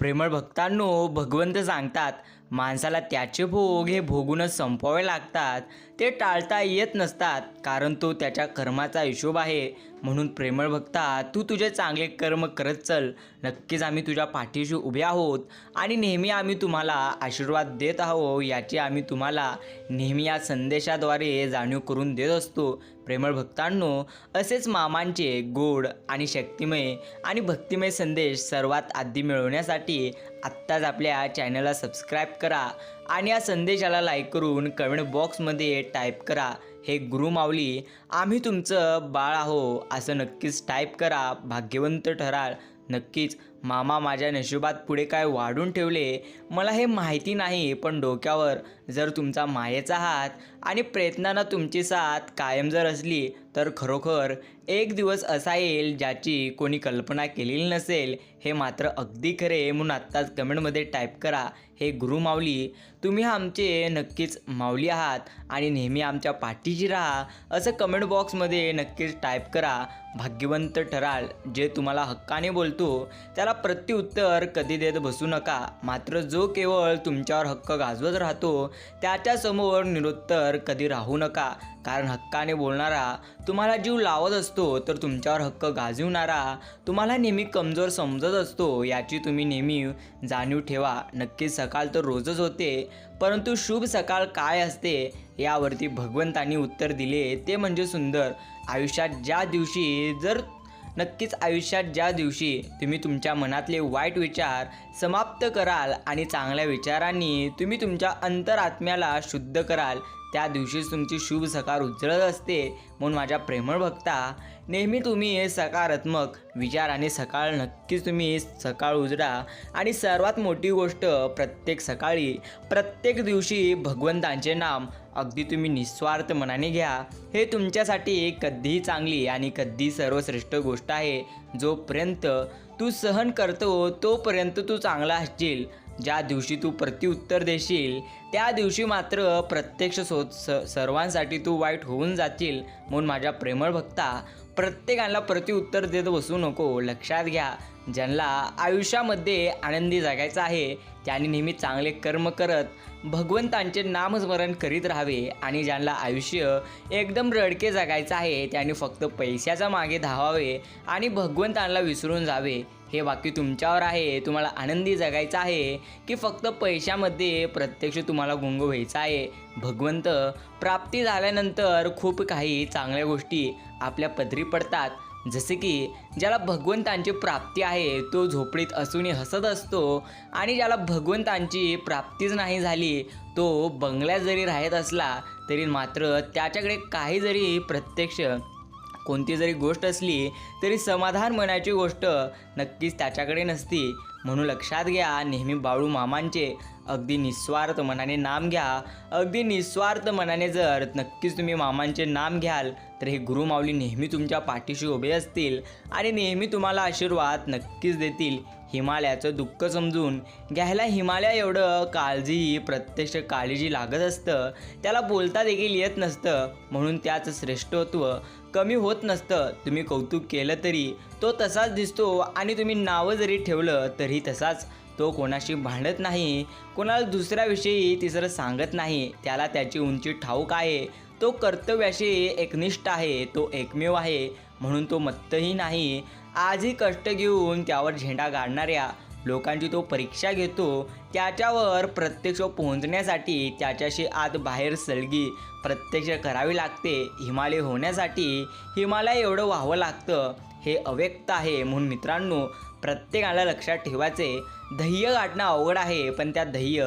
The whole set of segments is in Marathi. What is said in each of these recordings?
प्रेमळ भक्तांनो भगवंत सांगतात माणसाला त्याचे भोग हे भोगूनच संपवावे लागतात. ते टाळता येत नसतात कारण तो त्याच्या कर्माचा हिशोब आहे. म्हणून प्रेमळ भक्ता तू तुझे चांगले कर्म करत चल. नक्कीच आम्ही तुझ्या पाठीशी उभे आहोत आणि नेहमी आम्ही तुम्हाला आशीर्वाद देत आहो याची आम्ही तुम्हाला नेहमी या संदेशाद्वारे जाणीव करून देत असतो. प्रेमळ भक्तांनो असेच मामांचे गोड आणि शक्तिमय आणि भक्तिमय संदेश सर्वात आधी मिळवण्यासाठी आत्ताच आपल्या चॅनलला सबस्क्राईब करा आणि या संदेशाला लाईक करून कमेंट बॉक्समध्ये टाईप करा. हे गुरुमाऊली आम्ही तुमचं बाळ आहो असं नक्कीच टाईप करा. भाग्यवंत ठराल. नक्कीच. मामा माझ्या नशिबात पुढे काय वाढून ठेवले मला हे माहिती नाही पण डोक्यावर जर तुमचा मायेचा हात आणि प्रयत्नानं तुमची साथ कायम जर असली तर खरोखर एक दिवस असा येईल ज्याची कोणी कल्पना केलेली नसेल हे मात्र अगदी खरे म्हणून आत्ताच कमेंटमध्ये टाईप करा हे गुरु माऊली तुम्ही आमचे नक्कीच माऊली आहात आणि नेहमी आमच्या पाठीशी राहा असं कमेंट बॉक्समध्ये नक्कीच टाईप करा. भाग्यवंत ठराल जे तुम्हाला हक्काने बोलतो त्याला प्रत्युत्तर कधी देत बसू नका. मात्र जो केवळ तुमच्यावर हक्क गाजवत राहतो त्याच्यासमोर निरुत्तर कधी राहू नका. कारण हक्काने बोलणारा तुम्हाला जीव लावत असतो तर तुमच्यावर हक्क गाजवणारा तुम्हाला नेहमी कमजोर समजत असतो याची तुम्ही नेहमी जाणीव ठेवा. नक्कीच सकाळ तर रोजच होते परंतु शुभ सकाळ काय असते यावरती भगवंतांनी उत्तर दिले ते म्हणजे सुंदर. आयुष्यात ज्या दिवशी जर नक्कीच आयुष्यात ज्या दिवशी तुम्ही तुमच्या मनातले वाईट विचार समाप्त कराल आणि चांगल्या विचारांनी तुम्ही तुमच्या अंतरात्म्याला शुद्ध कराल त्या दिवशीच तुमची शुभ सकार उजळत असते म्हणून माझ्या प्रेमळ भक्ता नेहमी तुम्ही सकारात्मक विचार आणि सकाळ नक्कीच तुम्ही सकाळ उजडा. आणि सर्वात मोठी गोष्ट प्रत्येक सकाळी प्रत्येक दिवशी भगवंतांचे नाम अगदी तुम्ही निस्वार्थ मनाने घ्या. हे तुमच्यासाठी कधीही चांगली आणि कधी सर्वश्रेष्ठ गोष्ट आहे जोपर्यंत तू सहन करतो तोपर्यंत तू चांगला असशील. ज्या दिवशी तू प्रत्युत्तर देशील त्या दिवशी मात्र प्रत्यक्ष सो स सर्वांसाठी तू वाईट होऊन जातील म्हणून माझ्या प्रेमळ भक्ता प्रत्येकाला प्रत्युत्तर देत बसू नको. लक्षात घ्या ज्यांना आयुष्यामध्ये आनंदी जगायचं आहे त्यांनी नेहमी चांगले कर्म करत भगवंतांचे नामस्मरण करीत राहावे आणि ज्यांना आयुष्य एकदम रडके जगायचं आहे त्यांनी फक्त पैशाच्या मागे धावावे आणि भगवंतांना विसरून जावे. हे वाक्य तुमच्यावर आहे तुम्हाला आनंदी जगायचं आहे की फक्त पैशामध्ये प्रत्यक्ष तुम्हाला गुंग व्हायचं आहे? भगवंत प्राप्ती झाल्यानंतर खूप काही चांगल्या गोष्टी आपल्या पदरी पडतात. जसे की ज्याला भगवंतांची प्राप्ती आहे तो झोपडीत असूनही हसत असतो. आणि ज्याला भगवंतांची प्राप्तीच नाही झाली तो बंगल्यात जरी राहत असला तरी मात्र त्याच्याकडे काही जरी प्रत्यक्ष कोणती जरी गोष्ट असली तरी समाधान म्हणायची गोष्ट नक्कीच त्याच्याकडे नसती. म्हणून लक्षात घ्या नेहमी बाळू मामांचे अगदी निस्वार्थ मनाने नाम घ्या. अगदी निस्वार्थ मनाने जर नक्कीच तुम्ही मामांचे नाम घ्याल तर हे गुरुमाऊली नेहमी तुमच्या पाठीशी उभे असतील आणि नेहमी तुम्हाला आशीर्वाद नक्कीच देतील. हिमालयाचं दुःख समजून घ्यायला हिमालया एवढं काळजी प्रत्यक्ष काळजी लागत असतं त्याला बोलता देखील येत नसतं. म्हणून त्याचं श्रेष्ठत्व कमी होत नसतं. तुम्ही कौतुक केलं तरी तो तसाच दिसतो आणि तुम्ही नावं जरी ठेवलं तरी तसाच तो कोणाशी भांडत नाही कोणाला दुसऱ्याविषयी तिसरं सांगत नाही. त्याला त्याची उंची ठाऊक आहे. तो कर्तव्याशी एकनिष्ठ आहे. तो एकमेव आहे. म्हणून तो मत्तही नाही. आजही कष्ट घेऊन त्यावर झेंडा गाडणाऱ्या लोकांची तो परीक्षा घेतो त्याच्यावर प्रत्यक्ष पोहोचण्यासाठी त्याच्याशी आत बाहेर सलगी प्रत्यक्ष करावी लागते. हिमालय होण्यासाठी हिमालय एवढं व्हावं लागतं हे अव्यक्त आहे म्हणून मित्रांनो प्रत्येकाला लक्षात ठेवायचे ध्येय गाठणं अवघड आहे पण त्या ध्येय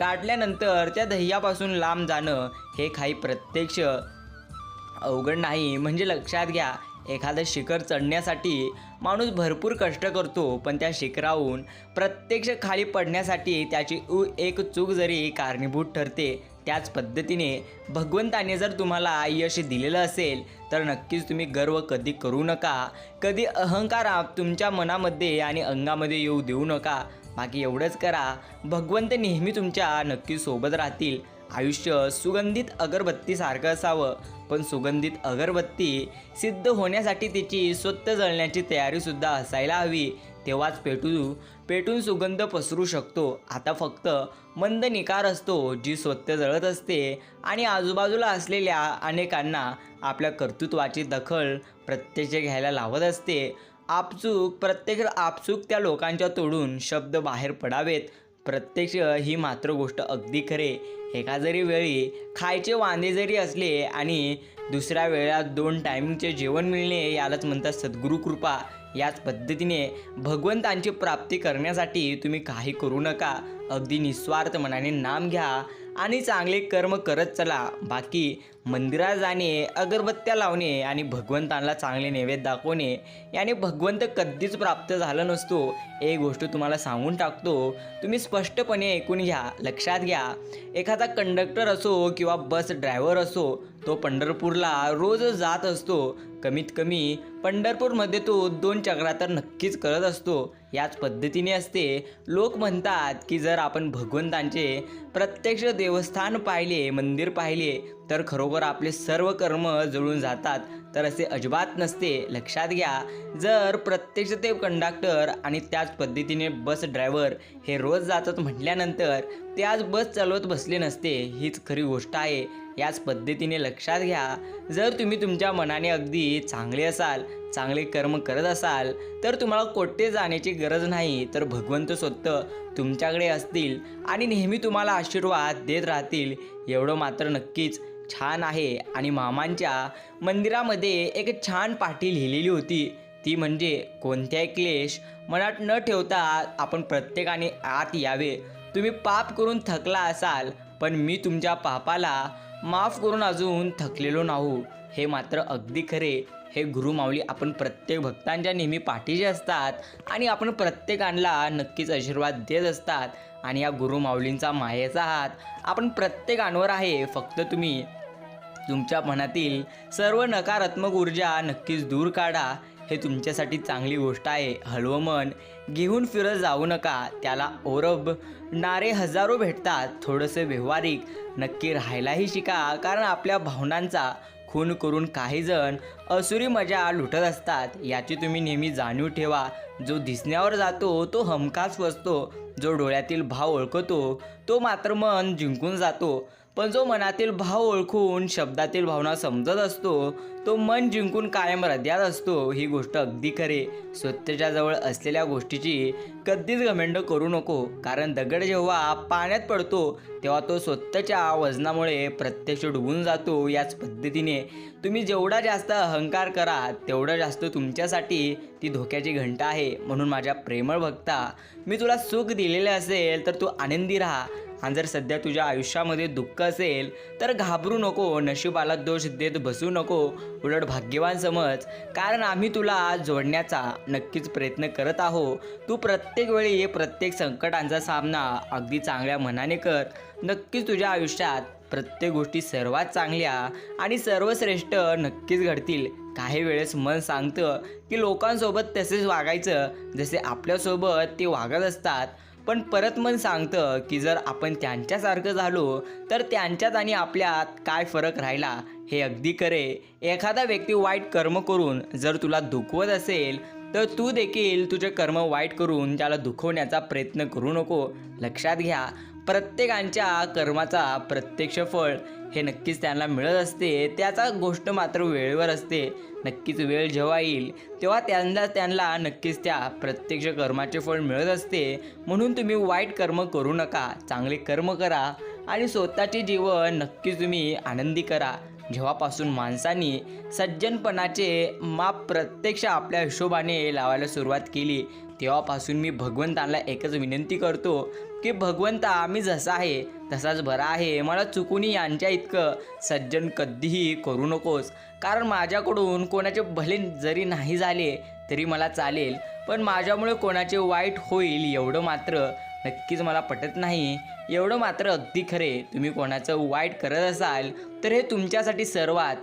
गाठल्यानंतर त्या ध्येयापासून लांब जाणं हे काही प्रत्यक्ष अवघड नाही. म्हणजे लक्षात घ्या एखादं शिखर चढण्यासाठी माणूस भरपूर कष्ट करतो पण त्या शिखराहून प्रत्यक्ष खाली पडण्यासाठी त्याची उ एक चूक जरी कारणीभूत ठरते त्याच पद्धतीने भगवंताने जर तुम्हाला यश दिलेलं असेल तर नक्कीच तुम्ही गर्व कधी करू नका. कधी अहंकार तुमच्या मनामध्ये आणि अंगामध्ये येऊ देऊ नका. बाकी एवढंच करा. भगवंत नेहमी तुमच्या नक्की सोबत राहतील. आयुष्य सुगंधित अगरबत्तीसारखं असावं. पण सुगंधित अगरबत्ती सिद्ध होण्यासाठी तिची स्वतः जळण्याची तयारीसुद्धा असायला हवी. तेव्हाच पेटू पेटून सुगंध पसरू शकतो. आता फक्त मंद निकार असतो जी स्वतः जळत असते आणि आजूबाजूला असलेल्या अनेकांना आपल्या कर्तृत्वाची दखल प्रत्यक्ष घ्यायला लावत असते. आपचूक प्रत्येक आपचूक त्या लोकांच्या तोडून शब्द बाहेर पडावेत. प्रत्यक्ष ही मात्र गोष्ट अगदी खरे. एका जरी वेळी खायचे वांदे जरी असले आणि दुसऱ्या वेळा दोन टायमिंगचे जेवण मिळणे यालाच म्हणतात सद्गुरू कृपा. याच पद्धतीने भगवंतांची प्राप्ती करण्यासाठी तुम्ही काही करू नका. अगदी निस्वार्थ मनाने नाम घ्या. आणि चांगले कर्म करत चला. बाकी मंदिरात जाणे अगरबत्त्या लावणे आणि भगवंतांना चांगले नैवेद्य दाखवणे याने भगवंत कधीच प्राप्त झाला नसतो. एक गोष्ट तुम्हाला सांगून टाकतो. तुम्ही स्पष्टपणे ऐकून घ्या लक्षात घ्या. एखादा कंडक्टर असो किंवा बस ड्रायव्हर असो तो पंढरपूरला रोज जात असतो. कमीत कमी पंढरपूरमध्ये तो दोन चक्रा तर नक्कीच करत असतो. याच पद्धतीने असते. लोक म्हणतात की जर आपण भगवंतांचे प्रत्यक्ष देवस्थान पाहिले मंदिर पाहिले तर खरोखर आपले सर्व कर्म जुळून जातात. तर असे अजिबात नसते. लक्षात घ्या जर प्रत्यक्ष ते कंडक्टर आणि त्याच पद्धतीने बस ड्रायव्हर हे रोज जातात म्हटल्यानंतर ते आज बस चालवत बसले नसते हीच खरी गोष्ट आहे. याच पद्धतीने लक्षात घ्या. जर तुम्ही तुमच्या मनाने अगदी चांगले असाल चांगले कर्म करत असाल तर तुम्हाला कोठे जाण्याची गरज नाही. तर भगवंत स्वतः तुमच्याकडे असतील आणि नेहमी तुम्हाला आशीर्वाद देत राहतील. एवढं मात्र नक्कीच छान आहे. आणि मामांच्या मंदिरामध्ये एक छान पाठी लिहिलेली होती. ती म्हणजे कोणत्याही क्लेश मनात न ठेवता आपण प्रत्येकाने आत यावे. तुम्ही पाप करून थकला असाल पण मी तुमच्या पापाला माफ करून अजून थकलेलो नाहू. हे मात्र अगदी खरे. हे गुरुमाऊली आपण प्रत्येक भक्तांच्या नेहमी पाठीचे असतात आणि आपण प्रत्येकांना नक्कीच आशीर्वाद देत असतात. आणि या गुरुमाऊलींचा मायेचा हात आपण प्रत्येकांवर आहे. फक्त तुम्ही तुमच्या मनातील सर्व नकारात्मक ऊर्जा नक्कीच दूर काढा. हे तुमच्यासाठी चांगली गोष्ट आहे. हलवं मन. घेऊन फिरत जाऊ नका. त्याला ओरब. नारे हजारो भेटतात. थोडंसं व्यवहारिक. नक्की राहायलाही शिका. कारण आपल्या भावनांचा खून करून काही जण असुरी मजा लुटत असतात. याची तुम्ही नेहमी जाणीव ठेवा. जो दिसण्यावर जातो तो हमखास फसतो जो डोळ्यातील भाव ओळखतो तो मात्र मन जिंकून जातो. पण जो मनातील भाव ओळखून शब्दातील भावना समजत असतो तो मन जिंकून कायम हृदयात असतो ही गोष्ट अगदी खरे. स्वतःच्या जवळ असलेल्या गोष्टीची कधीच घमेंड करू नको कारण दगड जेव्हा पाण्यात पडतो तेव्हा तो स्वतःच्या वजनामुळे प्रत्यक्ष डुबून जातो याच पद्धतीने. तुम्ही जेवढा जास्त अहंकार करा तेवढं जास्त तुमच्यासाठी ती धोक्याची घंटा आहे म्हणून माझ्या प्रेमळ भक्ता मी तुला सुख दिलेले असेल तर तू आनंदी राहा. आणि जर सध्या तुझ्या आयुष्यामध्ये दुःख असेल तर घाबरू नको नशिबाला दोष देत बसू नको उलट भाग्यवान समज. कारण आम्ही तुला जोडण्याचा नक्कीच प्रयत्न करत आहो. तू प्रत्येक वेळी प्रत्येक संकटांचा सामना अगदी चांगल्या मनाने कर. नक्कीच तुझ्या आयुष्यात प्रत्येक गोष्टी सर्वात चांगल्या आणि सर्वश्रेष्ठ नक्कीच घडतील. काही वेळेस मन सांगतं की लोकांसोबत तसेच वागायचं. जसे आपल्यासोबत ते वागत असतात. पण परत मन सांगतं की जर आपण त्यांच्यासारखं झालो तर त्यांच्यात आणि आपल्यात काय फरक राहिला हे अगदी खरे. एखादा व्यक्ती वाईट कर्म करून जर तुला दुखवत असेल तर तू देखील तुझे कर्म वाईट करून त्याला दुखवण्याचा प्रयत्न करू नको. लक्षात घ्या प्रत्येकांच्या कर्माचा प्रत्यक्ष फळ हे नक्कीच त्यांना मिळत असते. त्याचा गोष्ट मात्र वेळेवर असते. नक्कीच वेळ जेव्हा येईल तेव्हा त्यांना त्यांना नक्कीच त्या प्रत्यक्ष कर्माचे फळ मिळत असते. म्हणून तुम्ही वाईट कर्म करू नका. चांगले कर्म करा आणि स्वतःचे जीवन नक्कीच तुम्ही आनंदी करा. जेव्हापासून माणसांनी सज्जनपणाचे माप प्रत्यक्ष आपल्या हिशोबाने लावायला सुरुवात केली तेव्हापासून मी भगवंताला एकच विनंती करतो. की भगवंता आम्ही जसा आहे तसाच बरा आहे. मला चुकूनही यांच्या इतकं सज्जन कधीही करू नकोस. कारण माझ्याकडून कोणाचे भले जरी नाही झाले तरी मला चालेल. पण माझ्यामुळे कोणाचे वाईट होईल एवढं मात्र नक्कीच मला पटत नाही. एवढं मात्र अगदी खरे. तुम्ही कोणाचं वाईट करत असाल तर हे तुमच्यासाठी सर्वात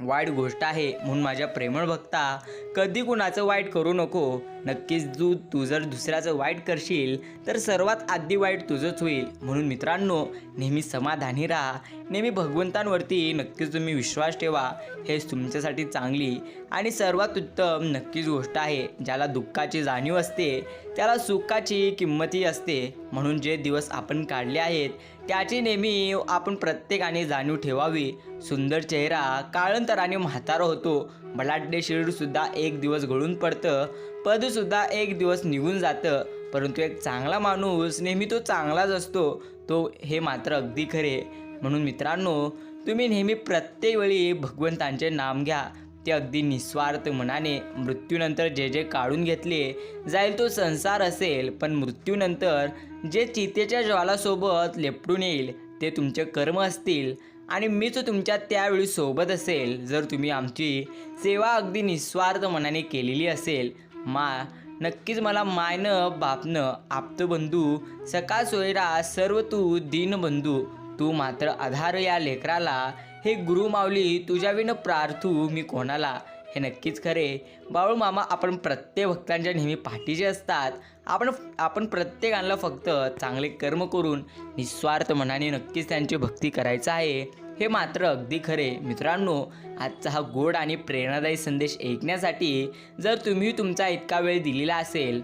वाईट गोष्ट आहे म्हणून माझ्या प्रेमळ भक्ता कधी कुणाचं वाईट करू नको. नक्कीच तू तू जर दुसऱ्याचं वाईट करशील तर सर्वात आधी वाईट तुझंच होईल. म्हणून मित्रांनो नेहमी समाधानी राहा. नेहमी भगवंतांवरती नक्कीच तुम्ही विश्वास ठेवा. हेच तुमच्यासाठी चांगली आणि सर्वात उत्तम नक्कीच गोष्ट आहे. ज्याला दुःखाची जाणीव असते त्याला सुखाची किंमतही असते. म्हणून जे दिवस आपण काढले आहेत त्याची नेहमी आपण प्रत्येकाने जाणीव ठेवावी. सुंदर चेहरा काळंतराने म्हातारा होतो. बलाढ्य शरीरसुद्धा एक दिवस घळून पडतं. पदसुद्धा एक दिवस निघून जातं. परंतु एक चांगला माणूस नेहमी तो चांगलाच असतो. तो हे मात्र अगदी खरे. म्हणून मित्रांनो तुम्ही नेहमी प्रत्येक वेळी भगवंतांचे नाम घ्या. ते अगदी निस्वार्थ मनाने मृत्यूनंतर जे जे काढून घेतले जाईल तो संसार असेल पण मृत्यूनंतर जे चितेच्या ज्वालासोबत लेपटून येईल ते तुमचे कर्म असतील. आणि मीच तुमच्या त्यावेळी सोबत असेल जर तुम्ही आमची सेवा अगदी निस्वार्थ मनाने केलेली असेल. मा नक्कीच मला मायनं बापनं आप्तबंधू सकाळ सोयरा सर्व तू दीनबंधू तू मात्र आधार या लेकराला हे गुरु माऊली तुझ्याविनं प्रार्थू मी कोणाला? हे नक्कीच खरे. बाळू मामा आपण प्रत्येक भक्तांच्या नेहमी पाठीचे असतात. आपण आपण प्रत्येकाला फक्त चांगले कर्म करून निस्वार्थ मनाने नक्कीच त्यांची भक्ती करायचं आहे. हे मात्र अगदी खरे. मित्रांनो आजचा हा गोड आणि प्रेरणादायी संदेश ऐकण्यासाठी जर तुम्ही तुमचा इतका वेळ दिलेला असेल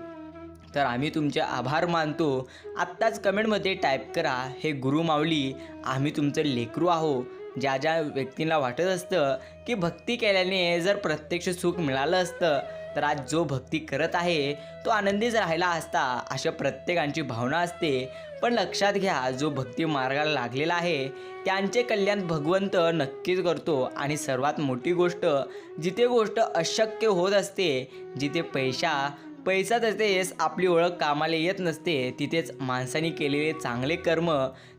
तर आम्ही तुमचे आभार मानतो. आत्ताच कमेंटमध्ये टाईप करा हे गुरु माऊली आम्ही तुमचं लेकरू आहो. ज्या ज्या व्यक्तींना वाटत असतं की भक्ती केल्याने जर प्रत्यक्ष सुख मिळालं असतं तर आज जो भक्ती करत आहे तो आनंदीच राहिला असता अशा प्रत्येकांची भावना असते. पण लक्षात घ्या जो भक्ती मार्गाला लागलेला आहे त्यांचे कल्याण भगवंत नक्कीच करतो. आणि सर्वात मोठी गोष्ट जिथे गोष्ट अशक्य होत असते जिथे पैसा पैसा तसेच आपली ओळख कामाला येत नसते तिथेच माणसाने केलेले चांगले कर्म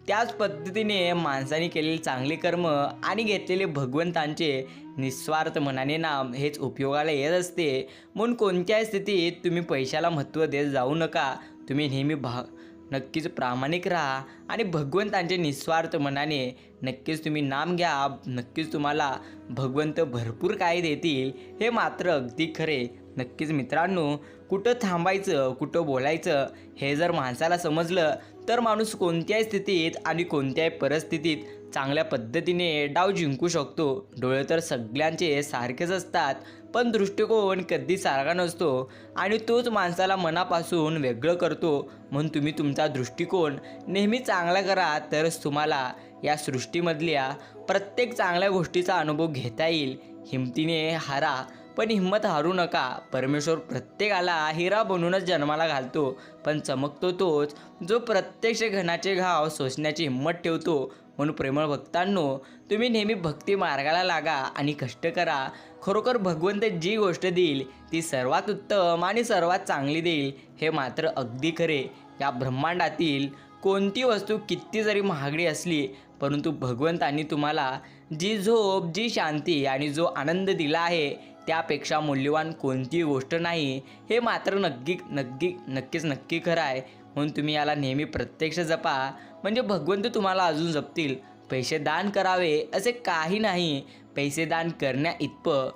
त्याच पद्धतीने माणसाने केलेले चांगले कर्म आणि घेतलेले भगवंतांचे निस्वार्थ मनाने नाम हेच उपयोगाला येत असते. म्हणून कोणत्याही स्थितीत तुम्ही पैशाला महत्त्व देत जाऊ नका. तुम्ही नेहमी भा नक्कीच प्रामाणिक राहा आणि भगवंतांचे निस्वार्थ मनाने नक्कीच तुम्ही नाम घ्या. नक्कीच तुम्हाला भगवंत भरपूर काही देतील. हे मात्र अगदी खरे. नक्कीच मित्रांनो कुठं थांबायचं कुठं बोलायचं हे जर माणसाला समजलं तर माणूस कोणत्याही स्थितीत आणि कोणत्याही परिस्थितीत चांगल्या पद्धतीने डाव जिंकू शकतो. डोळे तर सगळ्यांचे सारखेच असतात पण दृष्टिकोन कधी सारखा नसतो आणि तोच माणसाला मनापासून वेगळं करतो. म्हणून तुम्ही तुमचा दृष्टिकोन नेहमी चांगला करा तरच तुम्हाला या सृष्टीमधल्या प्रत्येक चांगल्या गोष्टीचा अनुभव घेता येईल. हिमतीने हारा पण हिंमत हारू नका. परमेश्वर प्रत्येकाला हिरा बनूनच जन्माला घालतो पण चमकतो तोच जो प्रत्यक्ष घनाचे घाव सोसण्याची हिंमत ठेवतो. म्हणून प्रेमळ भक्तांनो तुम्ही नेहमी भक्ती मार्गाला लागा आणि कष्ट करा. खरोखर भगवंत जी गोष्ट देईल ती सर्वात उत्तम आणि सर्वात चांगली देईल हे मात्र अगदी खरे. या ब्रह्मांडातील कोणती वस्तू किती जरी महागडी असली परंतु भगवंतांनी तुम्हाला जी झोप जी शांती आणि जो आनंद दिला आहे त्यापेक्षा मूल्यवान कोणतीही गोष्ट नाही हे मात्र नक्की नक्की नक्कीच नक्की खरं आहे. म्हणून तुम्ही याला नेहमी प्रत्यक्ष जपा. म्हणजे भगवंत तुम्हाला अजून जपतील. पैसे दान करावे असे काही नाही. पैसे दान करण्या इतपं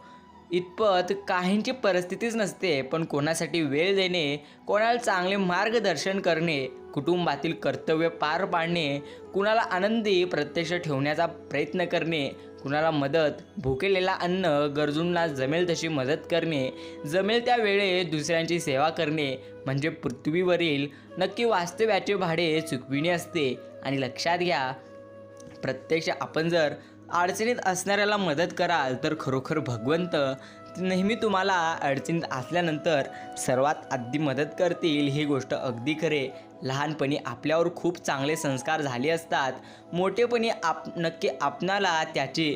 इतपत काहींची परिस्थितीच नसते. पण कोणासाठी वेळ देणे कोणाला चांगले मार्गदर्शन करणे कुटुंबातील कर्तव्य पार पाडणे कुणाला आनंदी प्रत्यक्ष ठेवण्याचा प्रयत्न करणे कुणाला मदत भुकेलेला अन्न गरजूंना जमेल तशी मदत करणे जमेल त्या वेळेत दुसऱ्यांची सेवा करणे म्हणजे पृथ्वीवरील नक्की वास्तव्याचे भाडे चुकविणे असते. आणि लक्षात घ्या प्रत्यक्ष आपण जर अडचणीत असणाऱ्याला मदत कराल तर खरोखर भगवंत नेहमी तुम्हाला अडचणीत असल्यानंतर सर्वात आधी मदत करतील ही गोष्ट अगदी खरे. लहानपणी आपल्यावर खूप चांगले संस्कार झाले असतात. मोठेपणी आप नक्की आपणाला त्याचे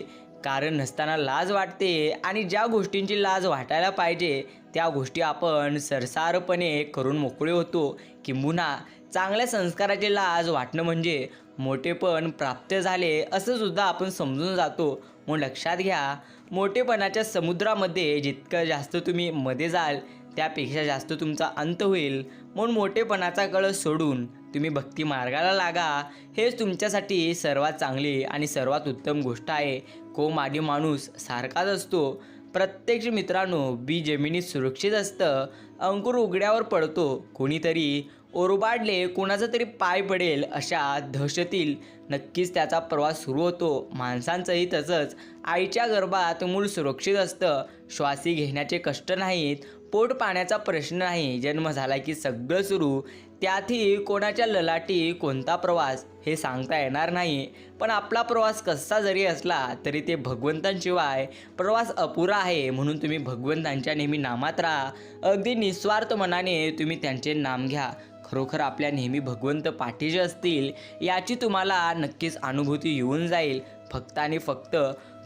कारण नसताना लाज वाटते आणि ज्या गोष्टींची लाज वाटायला पाहिजे त्या गोष्टी आपण सरसारपणे करून मोकळे होतो किंबहुना चांगल्या संस्काराची लाज वाटणं म्हणजे मोठेपण प्राप्त झाले असं सुद्धा आपण समजून जातो. म्हणून लक्षात घ्या मोठेपणाच्या समुद्रामध्ये जितकं जास्त तुम्ही मध्ये जाल त्यापेक्षा जास्त तुमचा अंत होईल. म्हणून मोठेपणाचा कळस सोडून तुम्ही भक्ती मार्गाला लागा. हेच तुमच्यासाठी सर्वात चांगली आणि सर्वात उत्तम गोष्ट आहे. को आधी माणूस सारखाच असतो. प्रत्यक्ष मित्रांनो बी जमिनीत सुरक्षित असतं. अंकुर उघड्यावर पडतो. कोणीतरी ओरबाडले कोणाचा तरी पाय पडेल अशा दहशतील नक्कीच त्याचा प्रवास सुरू होतो. माणसांचंही तसंच. आईच्या गर्भात मूल सुरक्षित असतं. श्वासी घेण्याचे कष्ट नाहीत. पोट पाण्याचा प्रश्न नाही. जन्म झाला की सगळं सुरू. त्यातही कोणाच्या ललाटी कोणता प्रवास हे सांगता येणार नाही. पण आपला प्रवास कसा जरी असला तरी ते भगवंतांशिवाय प्रवास अपुरा आहे म्हणून तुम्ही भगवंतांच्या नेहमी नामात राहा. अगदी निस्वार्थ मनाने तुम्ही त्यांचे नाम घ्या. खरोखर आपल्या नेहमी भगवंत पाठीचे असतील याची तुम्हाला नक्कीच अनुभूती येऊन जाईल. फक्त आणि फक्त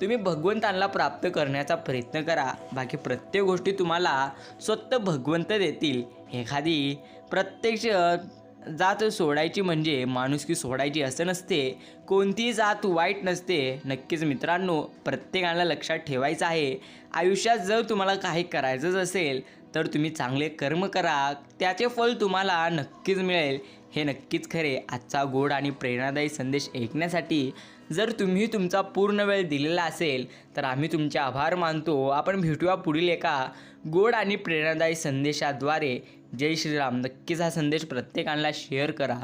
तुम्ही भगवंतांना प्राप्त करण्याचा प्रयत्न करा. बाकी प्रत्येक गोष्टी तुम्हाला स्वतः भगवंत देतील. एखादी प्रत्यक्ष जात सोडायची म्हणजे माणुसकी सोडायची असं नसते. कोणतीही जात वाईट नसते. नक्कीच मित्रांनो प्रत्येकाला लक्षात ठेवायचं आहे. आयुष्यात जर तुम्हाला काही करायचंच असेल तर तुम्ही चांगले कर्म करा. त्याचे फल तुम्हाला नक्कीच मिळेल. हे नक्कीच खरे. आजचा गोड आणि प्रेरणादायी संदेश ऐकण्यासाठी जर तुम्ही तुमचा पूर्ण वेळ दिलेला असेल तर आम्ही तुमचे आभार मानतो. आपण भेटूया पुढील एका गोड आणि प्रेरणादायी संदेशाद्वारे. जय श्रीराम. नक्कीच हा संदेश प्रत्येकाला शेअर करा.